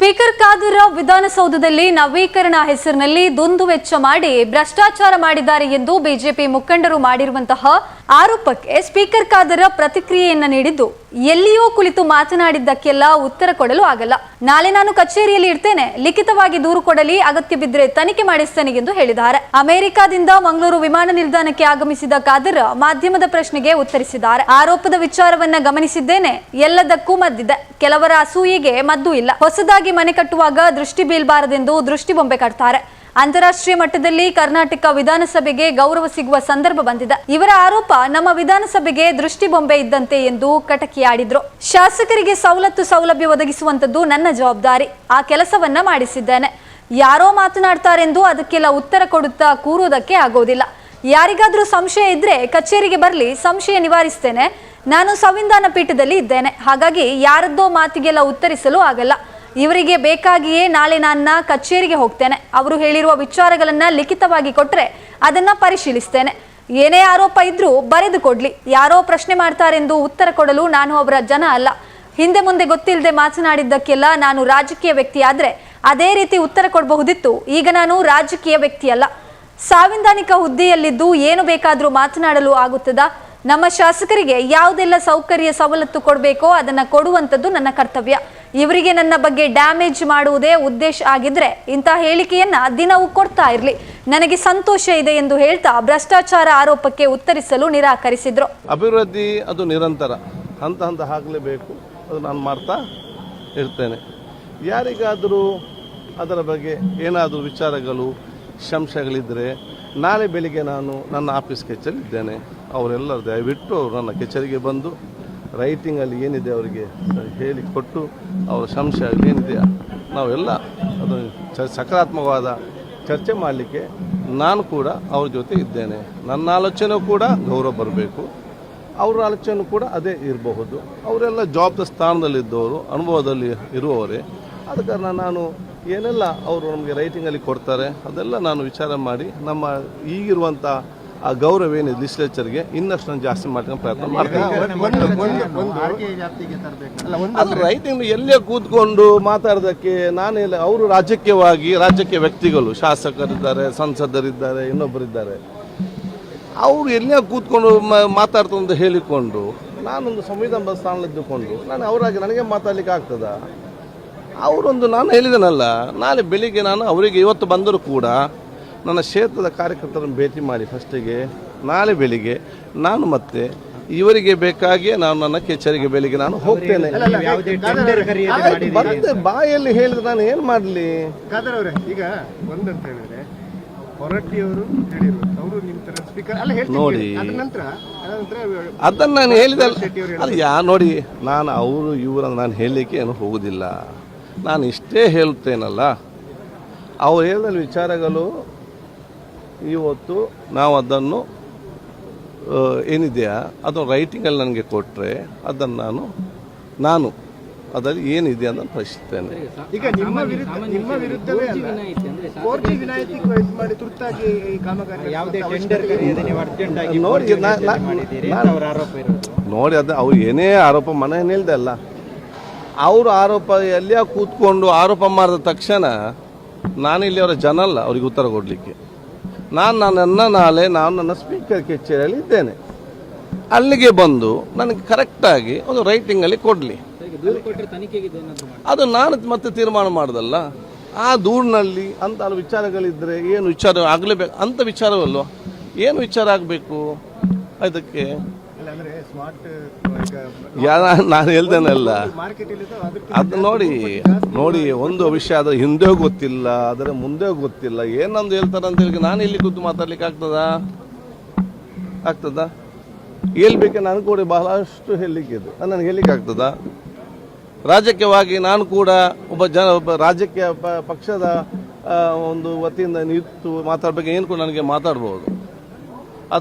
Speaker ಕಾದರ ವಿಧಾನಸೌಧದಲ್ಲಿ ನವೀಕರಣ ಹೆಸರಿನಲ್ಲಿ ದುಂದು ವೆಚ್ಚ ಮಾಡಿ ಭ್ರಷ್ಟಾಚಾರ ಮಾಡಿದ್ದಾರೆ ಎಂದು ಬಿಜೆಪಿ ಮುಖಂಡರು ಮಾಡಿರುವಂತಹ ಆರೋಪಕ್ಕೆ ಸ್ಪೀಕರ್ ಕಾದರ ಪ್ರತಿಕ್ರಿಯೆಯನ್ನ ನೀಡಿದ್ದು. ಎಲ್ಲಿಯೋ ಕುಳಿತು ಮಾತನಾಡಿದ್ದಕ್ಕೆಲ್ಲ ಉತ್ತರ ಕೊಡಲು ಆಗಲ್ಲ. ನಾಳೆ ನಾನು ಕಚೇರಿಯಲ್ಲಿ ಇರ್ತೇನೆ. ಲಿಖಿತವಾಗಿ ದೂರು ಕೊಡಲಿ, ಅಗತ್ಯ ಬಿದ್ದರೆ ತನಿಖೆ ಮಾಡಿಸ್ತೇನೆ ಎಂದು ಹೇಳಿದ್ದಾರೆ. ಅಮೆರಿಕಾದಿಂದ ಮಂಗಳೂರು ವಿಮಾನ ನಿಲ್ದಾಣಕ್ಕೆ ಆಗಮಿಸಿದ ಖಾದರ್ ಮಾಧ್ಯಮದ ಪ್ರಶ್ನೆಗೆ ಉತ್ತರಿಸಿದ್ದಾರೆ. ಆರೋಪದ ವಿಚಾರವನ್ನ ಗಮನಿಸಿದ್ದೇನೆ. ಎಲ್ಲದಕ್ಕೂ ಮದ್ದಿದೆ. ಕೆಲವರ ಅಸೂಯಿಗೆ ಮದ್ದು ಇಲ್ಲ. ಹೊಸದಾಗಿ ಮನೆ ಕಟ್ಟುವಾಗ ದೃಷ್ಟಿ ಬೀಳ್ಬಾರದೆಂದು ದೃಷ್ಟಿ ಬೊಂಬೆ ಕಟ್ತಾರೆ. ಅಂತಾರಾಷ್ಟ್ರೀಯ ಮಟ್ಟದಲ್ಲಿ ಕರ್ನಾಟಕ ವಿಧಾನಸಭೆಗೆ ಗೌರವ ಸಿಗುವ ಸಂದರ್ಭ ಬಂದಿದೆ. ಇವರ ಆರೋಪ ನಮ್ಮ ವಿಧಾನಸಭೆಗೆ ದೃಷ್ಟಿ ಬೊಂಬೆ ಇದ್ದಂತೆ ಎಂದು ಕಟಕಿಯಾಡಿದ್ರು. ಶಾಸಕರಿಗೆ ಸವಲತ್ತು ಸೌಲಭ್ಯ ಒದಗಿಸುವಂತದ್ದು ನನ್ನ ಜವಾಬ್ದಾರಿ. ಆ ಕೆಲಸವನ್ನ ಮಾಡಿಸಿದ್ದೇನೆ. ಯಾರೋ ಮಾತನಾಡ್ತಾರೆಂದು ಅದಕ್ಕೆಲ್ಲ ಉತ್ತರ ಕೊಡುತ್ತಾ ಕೂರುವುದಕ್ಕೆ ಆಗೋದಿಲ್ಲ. ಯಾರಿಗಾದ್ರೂ ಸಂಶಯ ಇದ್ರೆ ಕಚೇರಿಗೆ ಬರಲಿ, ಸಂಶಯ ನಿವಾರಿಸ್ತೇನೆ. ನಾನು ಸಂವಿಧಾನ ಪೀಠದಲ್ಲಿ ಇದ್ದೇನೆ. ಹಾಗಾಗಿ ಯಾರದ್ದೋ ಮಾತಿಗೆಲ್ಲ ಉತ್ತರಿಸಲು ಆಗಲ್ಲ. ಇವರಿಗೆ ಬೇಕಾಗಿಯೇ ನಾಳೆ ನನ್ನ ಕಚೇರಿಗೆ ಹೋಗ್ತೇನೆ. ಅವರು ಹೇಳಿರುವ ವಿಚಾರಗಳನ್ನ ಲಿಖಿತವಾಗಿ ಕೊಟ್ಟರೆ ಅದನ್ನ ಪರಿಶೀಲಿಸ್ತೇನೆ. ಏನೇ ಆರೋಪ ಇದ್ರೂ ಬರೆದು ಕೊಡ್ಲಿ. ಯಾರೋ ಪ್ರಶ್ನೆ ಮಾಡ್ತಾರೆಂದು ಉತ್ತರ ಕೊಡಲು ನಾನು ಅವರ ಜನ ಅಲ್ಲ. ಹಿಂದೆ ಮುಂದೆ ಗೊತ್ತಿಲ್ಲದೆ ಮಾತನಾಡಿದ್ದಕ್ಕೆಲ್ಲ ನಾನು ರಾಜಕೀಯ ವ್ಯಕ್ತಿ ಆದ್ರೆ ಅದೇ ರೀತಿ ಉತ್ತರ ಕೊಡಬಹುದಿತ್ತು. ಈಗ ನಾನು ರಾಜಕೀಯ ವ್ಯಕ್ತಿ ಅಲ್ಲ ಸಾಂವಿಧಾನಿಕ ಹುದ್ದೆಯಲ್ಲಿದ್ದು ಏನು ಬೇಕಾದರೂ ಮಾತನಾಡಲು ಆಗುತ್ತದಾ? ನಮ್ಮ ಶಾಸಕರಿಗೆ ಯಾವುದೆಲ್ಲ ಸೌಕರ್ಯ ಸವಲತ್ತು ಕೊಡಬೇಕೋ ಅದನ್ನ ಕೊಡುವಂಥದ್ದು ನನ್ನ ಕರ್ತವ್ಯ. ಇವರಿಗೆ ನನ್ನ ಬಗ್ಗೆ ಡ್ಯಾಮೇಜ್ ಮಾಡುವುದೇ ಉದ್ದೇಶ ಆಗಿದ್ರೆ ಇಂತಹ ಹೇಳಿಕೆಯನ್ನ ದಿನವೂ ಕೊಡ್ತಾ ಇರಲಿ. ನನಗೆ ಸಂತೋಷ ಇದೆ ಎಂದು ಹೇಳ್ತಾ ಭ್ರಷ್ಟಾಚಾರ ಆರೋಪಕ್ಕೆ ಉತ್ತರಿಸಲು ನಿರಾಕರಿಸಿದ್ರು. ಅಭಿವೃದ್ಧಿ ಅದು ನಿರಂತರ. ಹಂತ ಹಂತ ಆಗಲೇಬೇಕು. ಅದು ನಾನು ಮಾಡ್ತಾ ಇರ್ತೇನೆ. ಯಾರಿಗಾದರೂ ಅದರ ಬಗ್ಗೆ ಏನಾದರೂ ವಿಚಾರಗಳು ಸಂಶಯಗಳಿದ್ದರೆ ನಾಳೆ ಬೆಳಿಗ್ಗೆ ನಾನು ನನ್ನ ಆಫೀಸ್ ಕೆಚ್ಚಲಿದ್ದೇನೆ. ಅವರೆಲ್ಲರೂ ದಯವಿಟ್ಟು ಅವರು ನನ್ನ ಕೆಚ್ಚರಿಗೆ ಬಂದು ರೈಟಿಂಗಲ್ಲಿ ಏನಿದೆ ಅವರಿಗೆ ಹೇಳಿಕೊಟ್ಟು ಅವರ ಸಂಶಯ ಏನಿದೆ ನಾವೆಲ್ಲ ಅದು ಚ- ಸಕಾರಾತ್ಮಕವಾದ ಚರ್ಚೆ ಮಾಡಲಿಕ್ಕೆ ನಾನು ಕೂಡ ಅವ್ರ ಜೊತೆ ಇದ್ದೇನೆ. ನನ್ನ ಆಲೋಚನೆ ಕೂಡ ಗೌರವ ಬರಬೇಕು. ಅವರ ಆಲೋಚನೆ ಕೂಡ ಅದೇ ಇರಬಹುದು. ಅವರೆಲ್ಲ ಜವಾಬ್ದಾರಿ ಸ್ಥಾನದಲ್ಲಿದ್ದವರು, ಅನುಭವದಲ್ಲಿ ಇರುವವರೇ. ಆದ ಕಾರಣ ನಾನು ಏನೆಲ್ಲ ಅವರು ನಮಗೆ ರೈಟಿಂಗಲ್ಲಿ ಕೊಡ್ತಾರೆ. ಅದೆಲ್ಲ ನಾನು ವಿಚಾರ ಮಾಡಿ ನಮ್ಮ ಈಗಿರುವಂಥ ಆ ಗೌರವ ಏನಿದೆ ಲಿಸ್ಲೇಚರ್ಗೆ ಇನ್ನಷ್ಟು ನಾನು ಜಾಸ್ತಿ ಮಾಡ್ಕೊಂಡು ಪ್ರಯತ್ನ ಮಾಡ್ತೀನಿ. ಅದು ರೈಟಿಂಗ್ ಎಲ್ಲೇ ಕೂತ್ಕೊಂಡು ಮಾತಾಡೋದಕ್ಕೆ ನಾನೆಲ್ಲ ಅವರು ರಾಜಕೀಯವಾಗಿ ರಾಜಕೀಯ ವ್ಯಕ್ತಿಗಳು ಶಾಸಕರಿದ್ದಾರೆ ಸಂಸದರಿದ್ದಾರೆ ಇನ್ನೊಬ್ಬರಿದ್ದಾರೆ. ಅವರು ಎಲ್ಲೇ ಕೂತ್ಕೊಂಡು ಮಾತಾಡ್ತು ಅಂತ ಹೇಳಿಕೊಂಡು ನಾನೊಂದು ಸಂವಿಧಾನದ ಸ್ಥಾನದಲ್ಲಿದ್ದುಕೊಂಡು ನಾನು ಅವರಾಗಿ ನನಗೆ ಮಾತಾಡ್ಲಿಕ್ಕೆ ಆಗ್ತದ? ಅವರೊಂದು ನಾನು ಹೇಳಿದನಲ್ಲ ನಾಳೆ ಬೆಳಿಗ್ಗೆ ನಾನು ಅವರಿಗೆ ಇವತ್ತು ಬಂದರೂ ಕೂಡ ನನ್ನ ಕ್ಷೇತ್ರದ ಕಾರ್ಯಕರ್ತರನ್ನು ಭೇಟಿ ಮಾಡಿ ಫಸ್ಟಿಗೆ ನಾಳೆ ಬೆಳಿಗ್ಗೆ ನಾನು ಮತ್ತೆ ಇವರಿಗೆ ಬೇಕಾಗಿಯೇ ನಾನು ನನ್ನ ಕಚೇರಿಗೆ ಬೆಳಿಗ್ಗೆ ನಾನು ಹೋಗ್ತೇನೆ ಮತ್ತೆ ಬಾಯಲ್ಲಿ ಹೇಳಿದ್ರೆ ನಾನು ಏನು ಮಾಡಲಿ ಖಾದರ್ ಅವರೇ ಈಗ ಒಂದಂತ ಹೇಳಿದ್ರೆ ಹೊರಟ್ಟಿಯವರು ಹೇಳಿರು ಅವರು ನಿಮ್ಮ ತರ ಸ್ಪೀಕರ್ ಅಲ್ಲ ಹೇಳ್ತೀನಿ ನೋಡಿ. ಕೇಳಿ. ಅದ್ರ ನಂತರ ಅದ್ರ ನಂತರ ಅದನ್ನು ನಾನು ಹೇಳಿದೆ ಅಲ್ಲ ಯಾ ನೋಡಿ ನಾನು ಅವರು ಇವರನ್ನು ನಾನು ಹೇಳಲಿಕ್ಕೆ ಏನು ಹೋಗುದಿಲ್ಲ ನಾನು ಇಷ್ಟೇ ಹೇಳ್ತೇನಲ್ಲ. ಅವ್ರು ಹೇಳಿದ ವಿಚಾರಗಳು ಇವತ್ತು ನಾವು ಅದನ್ನು ಏನಿದೆಯಾ? ಅದು ರೈಟಿಂಗಲ್ಲಿ ನನಗೆ ಕೊಟ್ಟರೆ ಅದನ್ನು ನಾನು ನಾನು ಅದರಲ್ಲಿ ಏನಿದೆ ಅಂತ ಪ್ರಶ್ನಿಸ್ತೇನೆ. ಈಗ ನಿಮ್ಮ ವಿರುದ್ಧ ನಿಮ್ಮ ವಿರುದ್ಧವೇ ಜಿ ವಿನಾಯಿತಿ ಇದು ಮಾಡಿ ತುರ್ತಾಗಿ ಈ ಕಾಮಗಾರಿ ಯಾವುದೇ ಟೆಂಡರ್ ಕರೆಯದೆ ನೀವು ಅರ್ಜೆಂಟ್ ಆಗಿ ನೋಡಿ ನಾ- ನಾ- ನಾನು- ಅವರ ಆರೋಪ ಇರೋದು. ನೋಡಿ ಅದು ಅವ್ರು ಏನೇ ಆರೋಪ ಮನೆ ಹೇಳ್ದೆ ಅಲ್ಲ. ಅವರು ಆರೋಪ ಎಲ್ಲಿಯ ಕೂತ್ಕೊಂಡು ಆರೋಪ ಮಾಡಿದ ತಕ್ಷಣ ನಾನು ಇಲ್ಲಿ ಅವರ ಜನ ಅಲ್ಲ, ಅವ್ರಿಗೆ ಉತ್ತರ ಕೊಡಲಿಕ್ಕೆ. ನಾನು ನನ್ನ ನಾಳೆ ನಾನು ನನ್ನ ಸ್ಪೀಕರ್ ಕಚೇರಿಯಲ್ಲಿ ಇದ್ದೇನೆ. ಅಲ್ಲಿಗೆ ಬಂದು ನನಗೆ ಕರೆಕ್ಟಾಗಿ ಒಂದು ರೈಟಿಂಗಲ್ಲಿ ಕೊಡಲಿ. ಅದು ನಾನು ಮತ್ತೆ ತೀರ್ಮಾನ ಮಾಡ್ದಲ್ಲ. ಆ ದೂರಿನಲ್ಲಿ ಅಂತ ವಿಚಾರಗಳಿದ್ದರೆ ಏನು ವಿಚಾರ ಆಗಲೇಬೇಕು? ಅಂತ ವಿಚಾರವಲ್ವ? ಏನು ವಿಚಾರ ಆಗಬೇಕು? ಅದಕ್ಕೆ ನಾನು ಅಲ್ಲಿ ಅದು ನೋಡಿ ನೋಡಿ ಒಂದು ವಿಷಯ ಅದರ ಹಿಂದೆ ಗೊತ್ತಿಲ್ಲ ಅದರ ಮುಂದೆ ಗೊತ್ತಿಲ್ಲ. ಏನೊಂದು ಹೇಳ್ತಾರೆ ಅಂತ ಹೇಳಿ ನಾನು ಇಲ್ಲಿ ಕೂತು ಮಾತಾಡ್ಲಿಕ್ಕೆ ಆಗ್ತದಾ? ಆಗ್ತದಾ? ಹೇಳ್ಬೇಕು ನಾನು ಕೂಡ ಬಹಳಷ್ಟು ಹೇಳಲಿಕ್ಕೆ ಇದೆ. ನನಗೆ ಹೇಳಲಿಕ್ಕೆ ಆಗ್ತದಾ? ರಾಜಕೀಯವಾಗಿ ನಾನು ಕೂಡ ಒಬ್ಬ ಜನ ಒಬ್ಬ ರಾಜಕೀಯ ಪಕ್ಷದ ಒಂದು ವತಿಯಿಂದ ನಿಂತು ಮಾತಾಡ್ಬೇಕು ಏನು ಕೂಡ ನನಗೆ ಮಾತಾಡ್ಬೋದು.